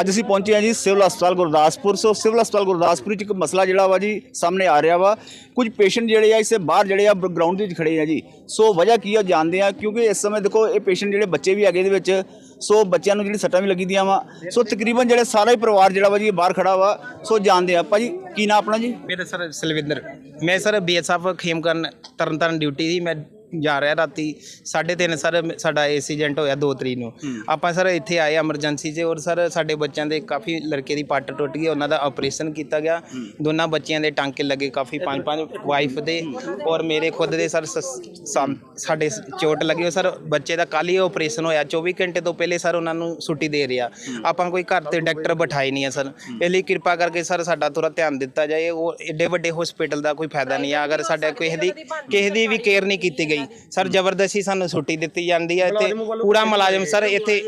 ਅੱਜ ਅਸੀਂ ਪਹੁੰਚੇ ਹਾਂ ਜੀ ਸਿਵਲ ਹਸਪਤਾਲ ਗੁਰਦਾਸਪੁਰ। ਸੋ ਸਿਵਲ ਹਸਪਤਾਲ ਗੁਰਦਾਸਪੁਰ ਵਿੱਚ ਇੱਕ ਮਸਲਾ ਜਿਹੜਾ ਵਾ ਜੀ ਸਾਹਮਣੇ ਆ ਰਿਹਾ ਵਾ। ਕੁਝ ਪੇਸ਼ੈਂਟ ਜਿਹੜੇ ਆ ਇਸੇ ਬਾਹਰ ਜਿਹੜੇ ਆ ਗਰਾਊਂਡ ਦੇ ਵਿੱਚ ਖੜੇ ਆ ਜੀ। ਸੋ ਵਜ੍ਹਾ ਕੀ ਆ ਜਾਣਦੇ ਆ ਕਿਉਂਕਿ ਇਸ ਸਮੇਂ ਦੇਖੋ ਇਹ ਪੇਸ਼ੈਂਟ ਜਿਹੜੇ ਬੱਚੇ ਵੀ ਹੈਗੇ ਇਹਦੇ ਵਿੱਚ। ਸੋ ਬੱਚਿਆਂ ਨੂੰ ਜਿਹੜੀ ਸੱਟਾਂ ਵੀ ਲੱਗੀ ਦੀਆਂ ਵਾ। ਸੋ ਤਕਰੀਬਨ ਜਿਹੜੇ ਸਾਰਾ ਹੀ ਪਰਿਵਾਰ ਜਿਹੜਾ ਵਾ ਜੀ ਇਹ ਬਾਹਰ ਖੜਾ ਵਾ। ਸੋ ਜਾਣਦੇ ਆ ਭਾਜੀ ਕੀ ਨਾਂ ਆਪਣਾ ਜੀ? ਮੇਰਾ ਸਰ ਸਲਵਿੰਦਰ। ਮੈਂ ਸਰ ਬੀਐਸਐਫ ਖੇਮ ਕਰਨ ਤਰਨ ਤਾਰਨ ਡਿਊਟੀ ਦੀ। ਮੈਂ ਜਾ ਰਿਹਾ ਰਾਤੀ। 3:30 ਸਰ ਸਾਡਾ ਐਕਸੀਡੈਂਟ ਹੋਇਆ 2 ਤਰੀਕ ਨੂੰ। ਆਪਾਂ ਸਰ ਇੱਥੇ ਆਏ ਐਮਰਜੈਂਸੀ 'ਚ ਔਰ ਸਰ ਸਾਡੇ ਬੱਚਿਆਂ ਦੇ ਕਾਫੀ ਲੜਕੇ ਦੀ ਪੱਟ ਟੁੱਟ ਗਈ ਉਹਨਾਂ ਦਾ ਆਪਰੇਸ਼ਨ ਕੀਤਾ ਗਿਆ। ਦੋਨਾਂ ਬੱਚਿਆਂ ਦੇ ਟਾਂਕੇ ਲੱਗੇ ਕਾਫੀ ਪੰਜ ਪੰਜ ਵਾਈਫ ਦੇ। ਔਰ ਮੇਰੇ ਖੁਦ ਦੇ ਸਰ ਸਾਡੇ ਚੋਟ ਲੱਗੀ ਹੋਈ ਸਰ। ਬੱਚੇ ਦਾ ਕੱਲ ਹੀ ਆਪਰੇਸ਼ਨ ਹੋਇਆ 24 ਘੰਟੇ ਤੋਂ ਪਹਿਲੇ ਸਰ ਉਹਨਾਂ ਨੂੰ ਛੁੱਟੀ ਦੇ ਰਿਹਾ। ਆਪਾਂ ਕੋਈ ਘਰ ਤੇ ਡਾਕਟਰ ਬਿਠਾਈ ਨਹੀਂ ਹੈ ਸਰ। ਇਸ ਲਈ ਕਿਰਪਾ ਕਰਕੇ ਸਰ ਸਾਡਾ ਥੋੜਾ ਧਿਆਨ ਦਿੱਤਾ ਜਾਏ। ਉਹ ਏਡੇ ਵੱਡੇ ਹਸਪੀਟਲ ਦਾ ਕੋਈ ਫਾਇਦਾ ਨਹੀਂ ਹੈ ਅਗਰ ਸਾਡੇ ਕਿਸੇ ਦੀ ਕਿਸੇ ਦੀ ਵੀ ਕੇਅਰ ਨਹੀਂ ਕੀਤੀ ਗਈ। ਸਰ ਜ਼ਬਰਦਸਤੀ ਸਾਨੂੰ ਛੁੱਟੀ ਦਿੱਤੀ ਜਾਂਦੀ ਹੈ ਤੇ ਪੂਰਾ ਮੁਲਾਜ਼ਮ ਸਰ ਇੱਥੇ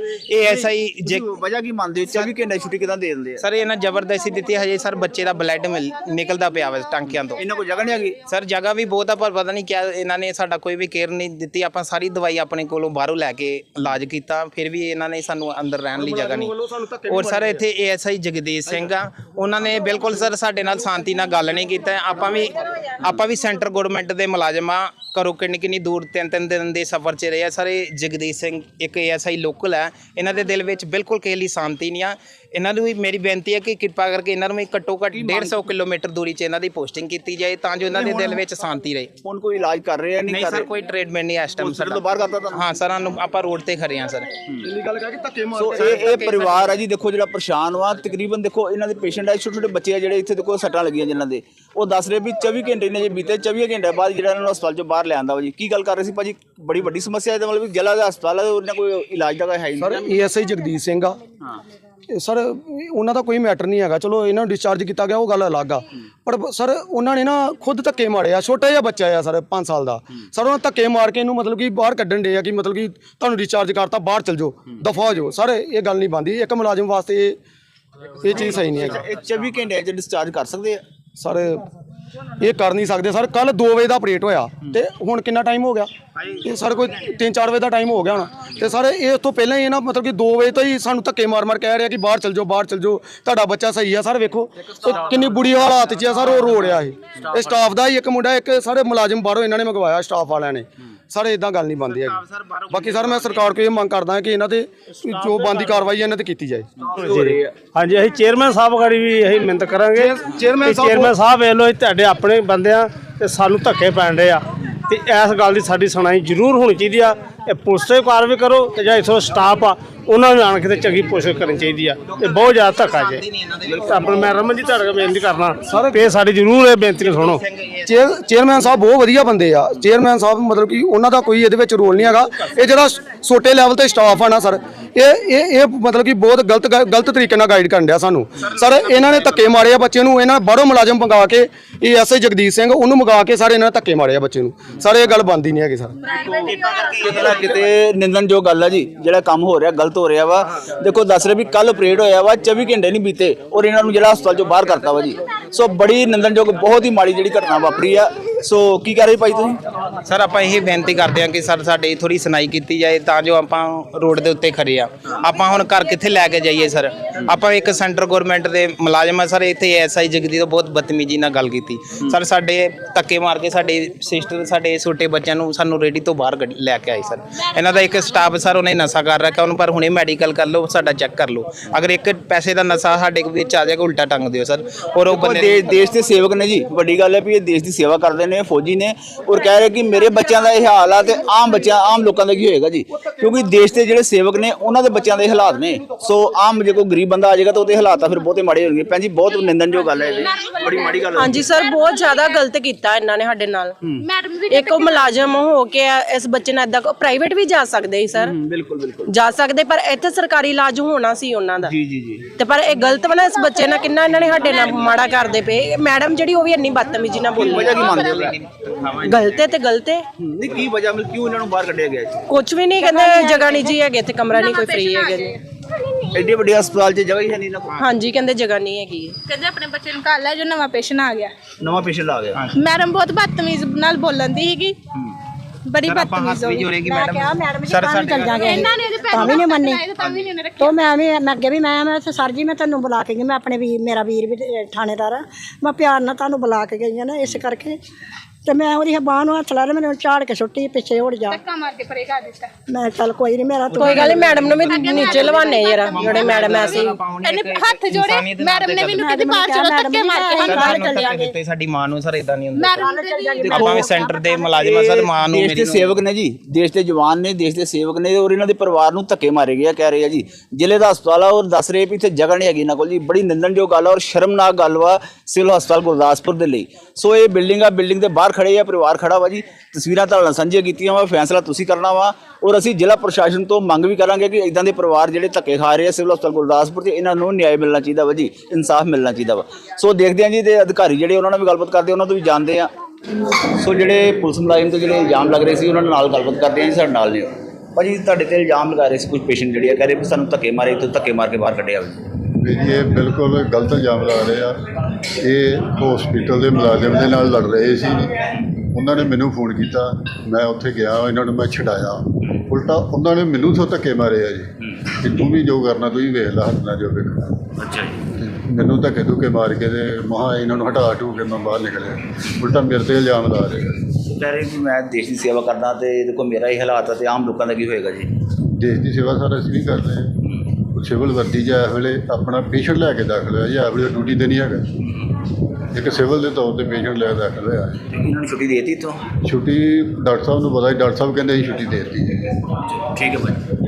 ਹੀ ਜੇ ਵਜ੍ਹਾ ਕੀ ਮੰਨਦੇ ਹੋ? 24 ਘੰਟੇ ਛੁੱਟੀ ਕਿਦਾਂ ਦੇ ਦਿੰਦੇ ਆ? ਸਰ ਇਹਨਾਂ ਜ਼ਬਰਦਸਤੀ ਦਿੱਤੀ ਹਜੇ ਸਰ ਬੱਚੇ ਦਾ ਬਲੱਡ ਨਿਕਲਦਾ ਪਿਆ ਵਾ ਟਾਂਕਿਆਂ ਤੋਂ। ਇਹਨਾਂ ਕੋਲ ਜਗ੍ਹਾ ਨਹੀਂ ਹੈਗੀ? ਸਰ ਜਗ੍ਹਾ ਵੀ ਬਹੁਤ ਆ ਪਰ ਪਤਾ ਨਹੀਂ ਕਿਆ ਇਹਨਾਂ ਨੇ ਸਾਡਾ ਕੋਈ ਵੀ ਕੇਅਰ ਨਹੀਂ ਦਿੱਤੀ। ਆਪਾਂ ਸਾਰੀ ਦਵਾਈ ਆਪਣੇ ਕੋਲੋਂ ਬਾਹਰੋਂ ਲੈ ਕੇ ਇਲਾਜ ਕੀਤਾ ਫਿਰ ਵੀ ਇਹਨਾਂ ਨੇ ਸਾਨੂੰ ਅੰਦਰ ਰਹਿਣ ਲਈ ਜਗ੍ਹਾ ਨਹੀਂ। ਔਰ ਸਰ ਇੱਥੇ ਏਐਸਆਈ ਜਗਦੀਸ਼ ਸਿੰਘ ਆ ਉਹਨਾਂ ਨੇ ਬਿਲਕੁਲ ਸਰ ਸਾਡੇ ਨਾਲ ਸ਼ਾਂਤੀ ਨਾਲ ਗੱਲ ਨਹੀਂ ਕੀਤਾ। ਆਪਾਂ ਵੀ ਆਪਾਂ ਵੀ ਸੈਂਟਰ ਗਵਰਨਮੈਂਟ ਦੇ ਮੁਲਾਜ਼ਮ ਆ ਕਰੋ ਕਿੰਨੀ ਕਿੰਨੀ ਦੂਰ ਤਿੰਨ ਤਿੰਨ ਦਿਨ ਦੇ ਸਫ਼ਰ 'ਚ ਰਹੇ ਆ। ਸਰ ਇਹ ਜਗਦੀਸ਼ ਸਿੰਘ ਇੱਕ ਏਐਸਆਈ ਲੋਕਲ ਹੈ ਇਹਨਾਂ ਦੇ ਦਿਲ ਵਿੱਚ ਬਿਲਕੁਲ ਕਿਸੇ ਲਈ ਸ਼ਾਂਤੀ ਨਹੀਂ ਆ। ਇਹਨਾਂ ਨੂੰ ਵੀ ਮੇਰੀ ਬੇਨਤੀ ਹੈ ਕਿ ਕਿਰਪਾ ਕਰਕੇ ਇਹਨਾਂ ਨੂੰ ਵੀ ਘੱਟੋ ਘੱਟ 150 ਕਿਲੋਮੀਟਰ ਦੂਰੀ 'ਚ ਇਹਨਾਂ ਦੀ ਪੋਸਟਿੰਗ ਕੀਤੀ ਜਾਏ ਤਾਂ ਜੋ ਇਹਨਾਂ ਦੇ ਦਿਲ ਵਿੱਚ ਸ਼ਾਂਤੀ ਰਹੇ। ਹੁਣ ਕੋਈ ਇਲਾਜ ਕਰ ਰਹੇ ਆ ਨਹੀਂ ਨਹੀਂ ਕਰ ਸਰ ਰਹੇ। ਕੋਈ ਟ੍ਰੀਟਮੈਂਟ ਨਹੀਂ ਇਸ ਟਾਈਮ ਤੋਂ ਬਾਹਰ ਕਰਤਾ ਤੁਹਾਨੂੰ? ਹਾਂ ਸਰ ਸਾਨੂੰ ਆਪਾਂ ਰੋਡ ਤੇ ਖੜੇ ਹਾਂ ਸਰ। ਸੋ ਇਹ ਇਹ ਪਰਿਵਾਰ ਆ ਜੀ ਦੇਖੋ ਜਿਹੜਾ ਪਰੇਸ਼ਾਨ ਵਾ ਤਕਰੀਬਨ ਦੇਖੋ ਇਹਨਾਂ ਦੇ ਪੇਸ਼ੈਂਟ ਆ ਛੋਟੇ ਛੋਟੇ ਬੱਚੇ ਆ ਜਿਹੜੇ ਇੱਥੇ ਦੇਖੋ ਸੱਟਾਂ ਲੱਗੀਆਂ ਜਿਨ੍ਹਾਂ ਦੇ। ਉਹ ਦੱਸ ਰਹੇ ਵੀ 24 ਘੰਟੇ ਨੇ ਜੇ ਬੀਤੇ 24 ਘੰਟੇ ਬਾਅਦ ਜਿਹੜਾ ਇਹਨਾਂ ਨੂੰ ਹਸਪਤਾਲ ਚੋਂ ਬਾਹਰ ਲਿਆਂਦਾ ਵਾ ਜੀ। ਕੀ ਗੱਲ ਕਰ ਰਹੇ ਸੀ ਭਾਜੀ? ਬੜੀ ਵੱਡੀ ਸਮੱਸਿਆ ਇਹਦਾ ਮਤਲਬ ਵੀ ਜ਼ਿਲ੍ਹਾ ਦਾ ਹਸਪਤਾਲ ਹੈ ਉਹਨਾਂ ਕੋਈ ਇਲਾਜ ਦਾ ਕੋਈ ਹੈ ਹੀ ਸਰ ਨਹੀਂ ਏਐਸਆਈ ਜਗਦੀਸ਼ ਸਿੰਘ ਆ। ਇਹ ਸਰ ਉਹਨਾਂ ਦਾ ਕੋਈ ਮੈਟਰ ਨਹੀਂ ਹੈਗਾ। ਚਲੋ ਇਹਨਾਂ ਨੂੰ ਡਿਸਚਾਰਜ ਕੀਤਾ ਗਿਆ ਉਹ ਗੱਲ ਅਲੱਗ ਆ। ਪਰ ਸਰ ਉਹਨਾਂ ਨੇ ਨਾ ਖੁਦ ਧੱਕੇ ਮਾਰੇ ਆ। ਛੋਟਾ ਜਿਹਾ ਬੱਚਾ ਆ ਸਰ 5 ਸਾਲ ਦਾ। ਸਰ ਉਹਨਾਂ ਧੱਕੇ ਮਾਰ ਕੇ ਇਹਨੂੰ ਮਤਲਬ ਕਿ ਬਾਹਰ ਕੱਢਣ ਦੇ ਆ ਕਿ ਮਤਲਬ ਕਿ ਤੁਹਾਨੂੰ ਡਿਸਚਾਰਜ ਕਰਤਾ ਬਾਹਰ ਚਲ ਜਾਓ ਦਫਾ ਹੋ ਜਾਓ। ਸਰ ਇਹ ਗੱਲ ਨਹੀਂ ਬੰਦੀ ਇੱਕ ਮੁਲਾਜ਼ਮ ਵਾਸਤੇ ਇਹ ਚੀਜ਼ ਸਹੀ ਨਹੀਂ ਹੈਗੀ। ਇਹ 24 ਘੰਟੇ ਚ ਡਿਸਚਾਰਜ ਕਰ ਸਕਦੇ ਆ। ਸਰ ਇਹ ਕਰ ਨਹੀਂ ਸਕਦੇ ਸਰ ਕੱਲ 2 ਵਜੇ ਦਾ ਆਪਰੇਟ ਹੋਇਆ ਤੇ ਹੁਣ ਕਿੰਨਾ ਟਾਈਮ ਹੋ ਗਿਆ? ਇਹ ਸਰ ਕੋਈ 3-4 ਵਜੇ ਦਾ ਟਾਈਮ ਹੋ ਗਿਆ ਹੁਣ। ਤੇ ਸਰ ਇਹ ਤੋਂ ਪਹਿਲਾਂ ਹੀ ਨਾ ਮਤਲਬ ਕਿ 2 ਵਜੇ ਤੋਂ ਹੀ ਸਾਨੂੰ ਧੱਕੇ ਮਾਰ ਮਾਰ ਕਹਿ ਰਿਹਾ ਕਿ ਬਾਹਰ ਚਲ ਜਾਓ ਬਾਹਰ ਚਲ ਜਾਓ। ਤੁਹਾਡਾ ਬੱਚਾ ਸਹੀ ਆ ਸਰ ਵੇਖੋ। ਕਿੰਨੀ ਬੁਰੀ ਹਾਲਾਤ 'ਚ ਆ ਸਰ ਉਹ ਰੋ ਰਿਹਾ ਇਹ। ਇਹ ਸਟਾਫ ਦਾ ਹੀ ਇੱਕ ਮੁੰਡਾ ਇੱਕ ਸਾਰੇ ਮੁਲਾਜ਼ਮ ਬਾਹਰੋਂ ਇਹਨਾਂ ਨੇ ਮੰਗਵਾਇਆ ਸਟਾਫ ਵਾਲਿਆਂ ਨੇ। ਸਰ ਇਦਾਂ ਗੱਲ ਨਹੀਂ ਬਣਦੀ ਹੈਗੀ। ਬਾਕੀ ਸਰ ਮੈਂ ਸਰਕਾਰ ਕੋਲ ਇਹ ਮੰਗ ਕਰਦਾ ਕਿ ਇਹਨਾਂ ਤੇ ਜੋ ਬੰਦੀ ਕਾਰਵਾਈ ਇਹਨਾਂ ਤੇ ਕੀਤੀ ਜਾਏ। ਹਾਂਜੀ ਅਸੀਂ ਚੇਅਰਮੈਨ ਸਾਹਿਬ ਗਾੜੀ ਵੀ ਇਹੀ ਮਿਹਨਤ ਕਰਾਂਗੇ। ਚੇਅਰਮੈਨ ਸਾਹਿਬ ਚੇਅਰਮੈਨ ਸਾਹਿਬ ਵੇਖ ਲਓ ਇਹ ਤੁਹਾਡੇ ਆਪਣੇ ਬੰਦੇ ਆ ਤੇ ਸਾਨੂੰ ਧੱਕੇ ਪੈਣ ਰਹੇ ਆ। ਤੇ ਇਸ ਗੱਲ ਦੀ ਸਾਡੀ ਸੁਣਾਈ ਜ਼ਰੂਰ ਹੋਣੀ ਚਾਹੀਦੀ ਆ। ਇਹ ਪੁਲਿਸ ਤੇ ਕਾਰਵਾਈ ਕਰੋ ਤੇ ਜਾਂ ਇਥੋਂ ਸਟਾਫ ਆ ਉਹਨਾਂ ਨੂੰ ਆਣ ਕੇ ਤੇ ਚੰਗੀ ਪੁੱਛ ਕਰਨੀ ਚਾਹੀਦੀ ਆ। ਇਹ ਬਹੁਤ ਜ਼ਿਆਦਾ ਧੱਕਾ ਜੇ। ਆਪਣਾ ਮੈਂ ਰਮਨ ਜੀ ਤੁਹਾਡੇ ਕੋਲ ਬੇਨਤੀ ਕਰਨਾ ਤੇ ਸਾਡੀ ਜ਼ਰੂਰ ਇਹ ਬੇਨਤੀ ਨੂੰ ਸੁਣੋ। ਚੇਅਰ ਚੇਅਰਮੈਨ ਸਾਹਿਬ ਬਹੁਤ ਵਧੀਆ ਬੰਦੇ ਆ। ਚੇਅਰਮੈਨ ਸਾਹਿਬ ਮਤਲਬ ਕਿ ਉਹਨਾਂ ਦਾ ਕੋਈ ਇਹਦੇ ਵਿੱਚ ਰੋਲ ਨਹੀਂ ਹੈਗਾ। ਇਹ ਜਿਹੜਾ ਛੋਟੇ ਲੈਵਲ ਤੇ ਸਟਾਫ ਆ ਨਾ ਸਰ ਇਹ ਇਹ ਇਹ ਮਤਲਬ ਕਿ ਬਹੁਤ ਗਲਤ ਗ- ਗਲਤ ਤਰੀਕੇ ਨਾਲ ਗਾਈਡ ਕਰਨ ਡਿਆ ਸਾਨੂੰ। ਸਰ, ਇਹਨਾਂ ਨੇ ਧੱਕੇ ਮਾਰੇ ਆ ਬੱਚੇ ਨੂੰ, ਇਹਨਾਂ ਬਾਹਰੋਂ ਮੁਲਾਜ਼ਮ ਮੰਗਾ ਕੇ ਇਹ ਐਸਏ ਜਗਦੀਸ਼ ਸਿੰਘ, ਉਹਨੂੰ ਮੰਗਾ ਕੇ ਸਾਰੇ ਇਹਨਾਂ ਨੇ ਧੱਕੇ ਮਾਰੇ ਆ ਬੱਚੇ ਨੂੰ। ਸਰ, ਇਹ ਗੱਲ ਬੰਦੀ ਨਹੀਂ ਹੈਗੀ, ਸਰ। ਕਿਤੇ ਨਾ ਕਿਤੇ ਨਿੰਦਣਯੋਗ ਗੱਲ ਆ ਜੀ, ਜਿਹੜਾ ਕੰਮ ਹੋ ਰਿਹਾ, ਗਲਤ ਹੋ ਰਿਹਾ ਵਾ। ਦੇਖੋ, ਦੱਸ ਰਹੇ ਵੀ ਕੱਲ ਆਪਰੇਟ ਹੋਇਆ ਵਾ 24 ਘੰਟੇ ਨਹੀਂ ਬੀਤੇ, ਔਰ ਇਹਨਾਂ ਨੂੰ ਜਿਹੜਾ ਹਸਪਤਾਲ ਚੋਂ ਬਾਹਰ ਕਰਤਾ ਵਾ ਜੀ। ਸੋ ਬੜੀ ਨਿੰਦਣਯੋਗ, ਬਹੁਤ ਹੀ ਮਾੜੀ ਜਿਹੜੀ ਘਟਨਾ ਵਾਪਰੀ ਆ। ਸੋ ਕੀ ਕਰ ਰਹੇ ਭਾਈ ਤੁਸੀਂ? ਸਰ ਆਪਾਂ ਇਹ ਬੇਨਤੀ ਕਰਦੇ ਹਾਂ ਕਿ ਸਰ ਸਾਡੇ ਥੋੜੀ ਸੁਣਾਈ ਕੀਤੀ ਜਾਏ ਤਾਂ ਜੋ ਆਪਾਂ ਰੋਡ ਦੇ ਉੱਤੇ ਖੜੇ ਆ ਆਪਾਂ ਹੁਣ ਘਰ ਕਿੱਥੇ ਲੈ ਕੇ ਜਾਈਏ ਸਰ? ਆਪਾਂ ਇੱਕ ਸੈਂਟਰ ਗਵਰਨਮੈਂਟ ਦੇ ਮੁਲਾਜ਼ਮ ਆ ਸਰ ਇੱਥੇ ਐਸਆਈ ਜਗਦੀ ਤੋਂ ਬਹੁਤ ਬਦਤਮੀਜੀ ਨਾਲ ਗੱਲ ਕੀਤੀ। ਸਰ ਸਾਡੇ ਧੱਕੇ ਮਾਰ ਕੇ ਸਾਡੇ ਸਿਸਟਰ ਸਾਡੇ ਛੋਟੇ ਬੱਚਿਆਂ ਨੂੰ ਸਾਨੂੰ ਰੇਡੀ ਤੋਂ ਬਾਹਰ ਲੈ ਕੇ ਆਏ ਸਰ। ਇਹਨਾਂ ਦਾ ਇੱਕ ਸਟਾਫ ਸਰ ਉਹਨੇ ਨਸ਼ਾ ਕਰ ਰੱਖਿਆ ਉਹਨੂੰ ਪਰ ਹੁਣੇ ਮੈਡੀਕਲ ਕਰ ਲਓ ਸਾਡਾ ਚੈੱਕ ਕਰ ਲਓ। ਅਗਰ ਇੱਕ ਪੈਸੇ ਦਾ ਨਸ਼ਾ ਸਾਡੇ ਵਿੱਚ ਆ ਜਾਏਗਾ ਉਲਟਾ ਟੰਗ ਦਿਓ ਸਰ। ਔਰ ਉਹ ਬੰਦੇ ਦੇਸ਼ ਦੇ ਸੇਵਕ ਨੇ ਜੀ। ਵੱਡੀ ਗੱਲ ਹੈ ਵੀ ਇਹ ਦੇਸ਼ ਦੀ ਸੇਵਾ ਕਰਦੇ ਨੇ। ਫੌਜੀ ਨੇ ਔਰ ਕਹਿ ਰਹੇ ਕਿ ਮੇਰੇ ਬੱਚਿਆਂ ਦਾ ਇਹ ਹਾਲ ਆ ਤੇ ਆਮ ਬੱਚਿਆਂ ਆਮ ਲੋਕਾਂ ਦਾ ਕੀ ਹੋਏਗਾ ਜੀ? ਕਿਉਂਕਿ ਦੇਸ਼ ਦੇ ਜਿਹੜੇ ਸੇਵਕ ਨੇ ਉਹਨਾਂ ਦੇ ਬੱਚਿਆਂ ਦੇ ਹਾਲਾਤ ਨੇ। ਸੋ ਆਮ ਜੇ ਕੋਈ ਗਰੀਬ ਬੰਦਾ ਆ ਜਾਏਗਾ ਤਾਂ ਉਹਦੇ ਹਾਲਾਤ ਤਾਂ ਫਿਰ ਬਹੁਤੇ ਮਾੜੇ ਹੋਣਗੇ। ਭੈਣ ਜੀ ਬਹੁਤ ਨਿੰਦਨਯੋਗ ਗੱਲ ਹੈ ਇਹ। ਬੜੀ ਮਾੜੀ ਗੱਲ ਹੈ। ਹਾਂਜੀ ਸਰ ਬਹੁਤ ਜ਼ਿਆਦਾ ਗਲਤ ਕੀਤਾ ਇਹਨਾਂ ਨੇ ਸਾਡੇ ਨਾਲ। ਇੱਕ ਉਹ ਮੁਲਾਜ਼ਮ ਹੋ ਕੇ ਇਸ ਬੱਚੇ ਨਾਲ ਇਦਾਂ ਪ੍ਰਾਈਵੇਟ ਵੀ ਜਾ ਸਕਦੇ ਸੀ ਸਰ। ਬਿਲਕੁਲ ਬਿਲਕੁਲ। ਜਾ ਸਕਦੇ ਪਰ ਇੱਥੇ ਸਰਕਾਰੀ ਇਲਾਜ ਹੋਣਾ ਸੀ ਉਹਨਾਂ ਦਾ। ਜੀ ਜੀ ਜੀ। ਤੇ ਪਰ ਇਹ ਗਲਤ ਬਣਾ ਇਸ ਬੱਚੇ ਨਾਲ ਕਿੰਨਾ ਇਹਨਾਂ ਨੇ ਸਾਡੇ ਨਾਲ ਮਾੜਾ ਕਰਦੇ ਪਏ। ਮੈਡਮ ਜਿਹੜੀ ਉਹ ਵੀ ਇੰਨੀ ਬਦਤਮੀਜੀ ਨਾਲ ਬੋਲੀ। ਵਜ੍ਹਾ ਕੀ ਮੰਨਦੇ ਹੋ ਗਲਤ ਹੈ ਤੇ ਗਲਤ? ਹੈ ਨਹੀਂ ਕੀ ਵਜ੍ਹਾ ਮਿਲ ਕਿਉਂ ਇਹਨਾਂ ਨੂੰ ਬਾਹਰ ਕੱਢਿਆ ਗਿਆ ਜੀ ਕੁਝ ਵੀ ਨਹੀਂ ਕਹਿੰਦੇ ਜਗ੍ਹਾ ਨਹੀਂ ਜੀ ਹੈਗੇ ਇੱਥੇ ਕਮਰਾ ਨਹੀਂ ਕੋਈ ਫ੍ਰੀ ਹੈਗੇ ਜੀ। ਐਡੇ ਵੱਡੇ ਹਸਪਤਾਲ 'ਚ ਜਗ੍ਹਾ ਹੀ ਹੈ ਨਹੀਂ ਨਾ ਕੋਈ। ਹਾਂਜੀ ਕਹਿੰਦੇ ਜਗ੍ਹਾ ਨਹੀਂ ਹੈਗੀ। ਕਹਿੰਦੇ ਆਪਣੇ ਬੱਚੇ ਨੂੰ ਘਰ ਲੈ ਜੋ ਨਵਾਂ ਪੇਸ਼ੈਂਟ ਆ ਗਿਆ। ਨਵਾਂ ਪੇਸ਼ੈਂਟ ਆ ਗਿਆ। ਮੈਡਮ ਬਹੁਤ ਬਦਤਮੀਜ਼ ਨਾਲ ਬੋਲਣ ਦੀ ਸੀਗੀ। ਬੜੀ ਬਦਤਮੀਜ਼ ਹੋ ਗਈ ਮੈਂ ਮੈਡਮ ਕਿਹਾ ਮੈਡਮ ਜੀ ਸਾਡੇ ਚੱਲ ਜਾਾਂਗੇ। ਇਹਨਾਂ ਨੇ ਇਹਦੇ ਪੈਸੇ ਤਾਂ ਵੀ ਨਹੀਂ ਮੰਨੀ। ਤੇ ਵੀ ਨਹੀਂ ਉਹਨੇ ਰੱਖਿਆ ਤੋ ਮੈਂ ਵੀ ਮੈਂ ਅੱਗੇ ਵੀ ਮੈਂ ਮੈਂ ਸਰ ਜੀ ਮੈਂ ਤੁਹਾਨੂੰ ਬੁਲਾ ਕੇ ਗਈ। ਮੈਂ ਆਪਣੇ ਵੀਰ ਮੇਰਾ ਵੀਰ ਵੀ ਥਾਣੇਦਾਰ ਆ। ਮੈਂ ਪਿਆਰ ਨਾਲ ਤੁਹਾਨੂੰ ਬੁਲਾ ਕੇ ਗਈ ਆ ਨਾ ਇਸ ਕਰਕੇ ਤੇ ਮੈਂ ਉਹਦੀ ਬਾਹ ਨੂੰ ਹੱਥ ਲਾ ਲਿਆ ਮੈਨੂੰ ਝਾੜ ਕੇ ਸੁੱਟੀ ਪਿੱਛੇ ਉੜ ਜਾ। ਧੱਕਾ ਮਾਰ ਕੇ ਪਰੇ ਕਰ ਦਿੱਤਾ। ਮੈਂ ਚੱਲ ਕੋਈ ਨਹੀਂ ਮੇਰਾ ਕੋਈ ਗੱਲ ਨਹੀਂ ਮੈਡਮ ਨੂੰ ਵੀ ਨੀਚੇ ਲਵਾਨੇ ਯਾਰ ਜਿਹੜੇ ਮੈਡਮ ਐਸੀ ਇਹਨੇ ਹੱਥ ਜੋੜੇ ਮੈਡਮ ਨੇ ਮੈਨੂੰ ਕਿਤੇ ਬਾਹਰ ਚਲੋ ਧੱਕੇ ਮਾਰ ਕੇ ਸਰ ਬਾਹਰ ਸਾਨੂੰ ਚੱਲ ਧੱਕੇ ਦਿੱਤੇ ਸਾਡੀ ਮਾਂ ਨੂੰ ਸਰ ਇਦਾਂ ਨਹੀਂ ਹੁੰਦਾ। ਆਪਾਂ ਵੀ ਸੈਂਟਰ ਦੇ ਮੁਲਾਜ਼ਮ ਆ ਸਰ ਮਾਂ ਨੂੰ ਦੇਸ਼ ਮੇਰੀ ਦੇ ਨੂੰ ਸੇਵਕ ਨੇ ਜੀ ਦੇਸ਼ ਦੇ ਜਵਾਨ ਨੇ ਦੇਸ਼ ਦੇ ਸੇਵਕ ਨੇ ਔਰ ਇਹਨਾਂ ਦੇ ਪਰਿਵਾਰ ਨੂੰ ਧੱਕੇ ਮਾਰੇ ਗਏ ਕਹਿ ਰਹੇ ਆ ਜੀ। ਜ਼ਿਲ੍ਹੇ ਦਾ ਹਸਪਤਾਲ ਆ ਔਰ ਦੱਸ ਰਹੇ ਵੀ ਇੱਥੇ ਜਗ੍ਹਾ ਨਹੀਂ ਹੈਗੀ ਇਹਨਾਂ ਕੋਲ ਜੀ ਬੜੀ ਨਿੰਦਣਯੋਗ ਗੱਲ ਆ ਔਰ ਸ਼ਰਮਨਾਕ ਗੱਲ ਵਾ ਸਿਵਲ ਹਸਪਤਾਲ ਗੁਰਦਾਸਪੁਰ ਦੇ ਲਈ। ਸੋ ਇਹ ਬਿਲਡਿੰਗ ਆ ਬਿਲਡਿੰਗ ਦੇ ਬਾਹਰ ਖੜੇ ਆ, ਪਰਿਵਾਰ ਖੜਾ ਵਾ ਜੀ। ਤਸਵੀਰਾਂ ਤੁਹਾਡੇ ਨਾਲ ਸਾਂਝੀਆਂ ਕੀਤੀਆਂ ਵਾ, ਫੈਸਲਾ ਤੁਸੀਂ ਕਰਨਾ ਵਾ। ਔਰ ਅਸੀਂ ਜ਼ਿਲ੍ਹਾ ਪ੍ਰਸ਼ਾਸਨ ਤੋਂ ਮੰਗ ਵੀ ਕਰਾਂਗੇ ਕਿ ਇਦਾਂ ਦੇ ਪਰਿਵਾਰ ਜਿਹੜੇ ਧੱਕੇ ਖਾ ਰਹੇ ਆ, ਸਿਵਲ ਹਸਪਤਾਲ ਗੁਰਦਾਸਪੁਰ ਤੇ ਇਹਨਾਂ ਨੂੰ ਨਿਆਂ ਮਿਲਣਾ ਚਾਹੀਦਾ ਵਾ ਜੀ, ਇਨਸਾਫ ਮਿਲਣਾ ਚਾਹੀਦਾ ਵਾ। ਸੋ ਦੇਖਦੇ ਹਾਂ ਜੀ ਤੇ ਅਧਿਕਾਰੀ ਜਿਹੜੇ ਉਹਨਾਂ ਨਾਲ ਵੀ ਗੱਲਬਾਤ ਕਰਦੇ ਉਹਨਾਂ ਤੋਂ ਵੀ ਜਾਣਦੇ ਆ ਸੋ ਜਿਹੜੇ ਪੁਲਿਸ ਮੁਲਾਜ਼ਮ ਤੇ ਜਿਹੜੇ ਇਲਜ਼ਾਮ ਲੱਗ ਰਹੇ ਸੀ, ਉਹਨਾਂ ਨਾਲ ਗੱਲਬਾਤ ਕਰਦੇ ਆ ਜੀ, ਸਾਡੇ ਨਾਲ ਨੇ ਉਹ। ਭਾਜੀ, ਤੁਹਾਡੇ ਤੇ ਇਲਜ਼ਾਮ ਲਗਾ ਰਹੇ ਸੀ ਕੁਝ ਪੇਸ਼ੈਂਟ ਜਿਹੜੇ ਆ, ਕਹਿ ਰਹੇ ਵੀ ਸਾਨੂੰ ਧੱਕੇ ਮਾਰੇ ਤੇ ਧੱਕੇ ਮਾਰ ਕੇ ਬਾਹਰ ਕੱਢਿਆ ਵਾ ਵੀ ਜੀ ਇਹ ਬਿਲਕੁਲ ਗਲਤ ਇਲਜ਼ਾਮ ਲਾ ਰਹੇ ਆ। ਇਹ ਹਸਪੀਟਲ ਦੇ ਮੁਲਾਜ਼ਮ ਦੇ ਨਾਲ ਲੜ ਰਹੇ ਸੀ। ਉਹਨਾਂ ਨੇ ਮੈਨੂੰ ਫੋਨ ਕੀਤਾ। ਮੈਂ ਉੱਥੇ ਗਿਆ ਇਹਨਾਂ ਨੂੰ ਮੈਂ ਛਡਾਇਆ। ਉਲਟਾ ਉਹਨਾਂ ਨੇ ਮੈਨੂੰ ਤੋਂ ਧੱਕੇ ਮਾਰੇ ਆ ਜੀ। ਕਿ ਤੂੰ ਵੀ ਜੋ ਕਰਨਾ ਤੂੰ ਹੀ ਵੇਖ ਲੈ ਹੱਥ ਨਾਲ ਜੋ ਵੇਖਣਾ। ਅੱਛਾ ਜੀ। ਤੇ ਮੈਨੂੰ ਧੱਕੇ ਧੁੱਕੇ ਮਾਰ ਕੇ ਤੇ ਮਹਾ ਇਹਨਾਂ ਨੂੰ ਹਟਾ ਹਟੂ ਕੇ ਮੈਂ ਬਾਹਰ ਨਿਕਲਿਆ ਉਲਟਾ ਮੇਰੇ ਤੇ ਇਲਜ਼ਾਮ ਲਾ ਰਹੇ ਆ। ਕਹਿ ਰਹੇ ਕਿ ਮੈਂ ਦੇਸ਼ ਦੀ ਸੇਵਾ ਕਰਦਾ ਤੇ ਦੇਖੋ ਮੇਰਾ ਹੀ ਹਾਲਾਤ ਆ ਤੇ ਆਮ ਲੋਕਾਂ ਦਾ ਕੀ ਹੋਏਗਾ ਜੀ? ਦੇਸ਼ ਦੀ ਸੇਵਾ ਸਾਰਾ ਅਸੀਂ ਵੀ ਕਰਦੇ ਹਾਂ ਉਹ ਸਿਵਲ ਵਰਦੀ 'ਚ ਇਸ ਵੇਲੇ ਆਪਣਾ ਪੇਸ਼ੈਂਟ ਲੈ ਕੇ ਦਾਖਲ ਹੋਇਆ ਜੀ ਇਸ ਵੇਲੇ ਡਿਊਟੀ ਤੇ ਨਹੀਂ ਹੈਗਾ। ਇੱਕ ਸਿਵਲ ਦੇ ਤੌਰ ਤੇ ਪੇਸ਼ੈਂਟ ਲੈ ਕੇ ਦਾਖਲ ਹੋਇਆ। ਇਹਨਾਂ ਨੂੰ ਛੁੱਟੀ ਦੇ ਦਿੱਤੀ ਤੋਂ ਛੁੱਟੀ ਡਾਕਟਰ ਸਾਹਿਬ ਨੂੰ ਪਤਾ ਡਾਕਟਰ ਸਾਹਿਬ ਕਹਿੰਦੇ ਅਸੀਂ ਛੁੱਟੀ ਦੇ ਦਿੱਤੀ। ਹੈ ਠੀਕ ਹੈ ਭਾਈ।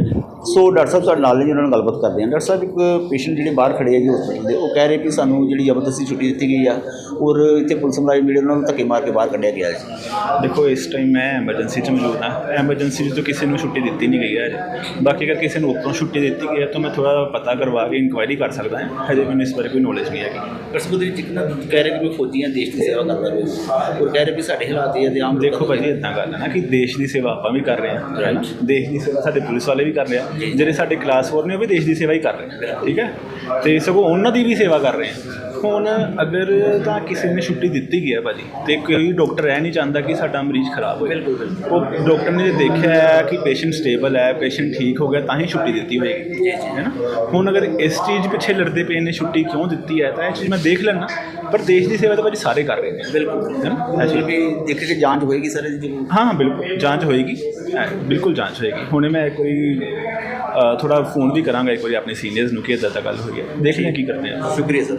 ਸੋ ਡਾਕਟਰ ਸਾਹਿਬ ਸਾਡੇ ਨਾਲ ਨੇ ਜੀ ਉਹਨਾਂ ਨਾਲ ਗੱਲਬਾਤ ਕਰਦੇ ਹਾਂ। ਡਾਕਟਰ ਸਾਹਿਬ ਇੱਕ ਪੇਸ਼ੈਂਟ ਜਿਹੜੇ ਬਾਹਰ ਖੜੇ ਆ ਜੀ ਹਸਪੀਟਲ ਦੇ ਉਹ ਕਹਿ ਰਹੇ ਕਿ ਸਾਨੂੰ ਜਿਹੜੀ ਜ਼ਬਰਦਸਤੀ ਛੁੱਟੀ ਦਿੱਤੀ ਗਈ ਆ ਔਰ ਇੱਥੇ ਪੁਲਿਸ ਮੁਲਾਜ਼ਮ ਜਿਹੜੇ ਉਹਨਾਂ ਨੂੰ ਧੱਕੇ ਮਾਰ ਕੇ ਬਾਹਰ ਕੱਢਿਆ ਗਿਆ ਜੀ। ਦੇਖੋ ਇਸ ਟਾਈਮ ਮੈਂ ਐਮਰਜੈਂਸੀ 'ਚ ਮੌਜੂਦ ਹਾਂ। ਐਮਰਜੈਂਸੀ 'ਚ ਤਾਂ ਕਿਸੇ ਨੂੰ ਛੁੱਟੀ ਦਿੱਤੀ ਨਹੀਂ ਗਈ ਹੈ ਬਾਕੀ ਅਗਰ ਕਿਸੇ ਨੂੰ ਉੱਪਰੋਂ ਛੁੱਟੀ ਦਿੱਤੀ ਗਈ ਹੈ ਤਾਂ ਮੈਂ ਥੋੜਾ ਪਤਾ ਕਰਵਾ ਕੇ ਇਨਕੁਆਇਰੀ ਕਰ ਸਕਦਾ ਹਾਂ। ਹਜੇ ਮੈਨੂੰ ਇਸ ਬਾਰੇ ਕੋਈ ਨੌਲੇਜ ਨਹੀਂ ਹੈਗੀ। ਡਾਕਟਰ ਸਾਹਿਬ ਦੇ ਵਿੱਚ ਇੱਕ ਨਾ ਕਹਿ ਰਹੇ ਕਿ ਮੈਂ ਫੌਜੀਆਂ ਦੇਸ਼ ਦੀ ਸੇਵਾ ਕਰਦਾ ਰਿਹਾ ਔਰ ਕਹਿ ਰਹੇ ਵੀ ਸਾਡੇ ਹਾਲਾਤ ਇਹ ਆਮ ਦੇਖੋ ਭਾਜੀ ਇਦਾਂ ਗੱਲ ਹੈ ਨਾ ਕਿ ਦੇਸ਼ ਦੀ ਸੇਵਾ ਆਪਾਂ ਵੀ ਕਰ ਰਹੇ ਹਾਂ ਦੇਸ਼ ਦੀ ਸੇਵਾ ਸਾਡੇ ਪੁਲਿਸ ਵਾਲੇ ਵੀ ਕਰ ਰਹੇ ਆ। ਜਿਹੜੇ ਸਾਡੇ ਕਲਾਸ 4 ਨੇ ਉਹ ਵੀ ਦੇਸ਼ ਦੀ ਸੇਵਾ ਹੀ ਕਰ ਰਹੇ ਠੀਕ ਹੈ? ਤੇ ਸਗੋਂ ਉਹਨਾਂ ਦੀ ਵੀ ਸੇਵਾ ਕਰ ਰਹੇ ਆ ਹੁਣ ਅਗਰ ਤਾਂ ਕਿਸੇ ਨੇ ਛੁੱਟੀ ਦਿੱਤੀ ਗਈ ਹੈ ਭਾਜੀ ਤੇ ਕੋਈ ਡਾਕਟਰ ਇਹ ਨਹੀਂ ਚਾਹੁੰਦਾ ਕਿ ਸਾਡਾ ਮਰੀਜ਼ ਖਰਾਬ ਹੋਏ। ਉਹ ਡਾਕਟਰ ਨੇ ਜੇ ਦੇਖਿਆ ਹੈ ਕਿ ਪੇਸ਼ੈਂਟ ਸਟੇਬਲ ਹੈ ਪੇਸ਼ੈਂਟ ਠੀਕ ਹੋ ਗਿਆ ਤਾਂ ਹੀ ਛੁੱਟੀ ਦਿੱਤੀ ਹੋਏਗੀ। ਹੈ ਨਾ? ਹੁਣ ਅਗਰ ਇਸ ਚੀਜ਼ ਪਿੱਛੇ ਲੜਦੇ ਪਏ ਨੇ ਛੁੱਟੀ ਕਿਉਂ ਦਿੱਤੀ ਹੈ ਤਾਂ ਇਹ ਚੀਜ਼ ਮੈਂ ਦੇਖ ਲੈਣਾ ਪਰ ਦੇਸ਼ ਦੀ ਸੇਵਾ ਤਾਂ ਭਾਜੀ ਸਾਰੇ ਕਰ ਰਹੇ ਨੇ। ਬਿਲਕੁਲ। ਹੈ ਨਾ? ਐਸੀ ਮਤਲਬ ਵੀ ਦੇਖ ਕੇ ਜਾਂਚ ਹੋਏਗੀ ਸਰ ਇਹਦੀ ਜ਼ਰੂਰ। ਹਾਂ ਹਾਂ ਬਿਲਕੁਲ। ਜਾਂਚ ਹੋਏਗੀ। ਹੈ, ਬਿਲਕੁਲ ਜਾਂਚ ਹੋਏਗੀ। ਹੁਣੇ ਮੈਂ ਇੱਕ ਵਾਰੀ ਥੋੜਾ ਫੋਨ ਵੀ ਕਰਾਂਗਾ ਇੱਕ ਵਾਰੀ ਆਪਣੇ ਸੀਨੀਅਰਸ ਨੂੰ ਕਿ ਇੱਦਾਂ ਦਾ ਗੱਲ ਹੋਈ ਹੈ। ਦੇਖ ਲਿਆ ਕੀ ਕਰਦੇ ਆ। ਸ਼ੁਕਰੀਆ ਸਰ।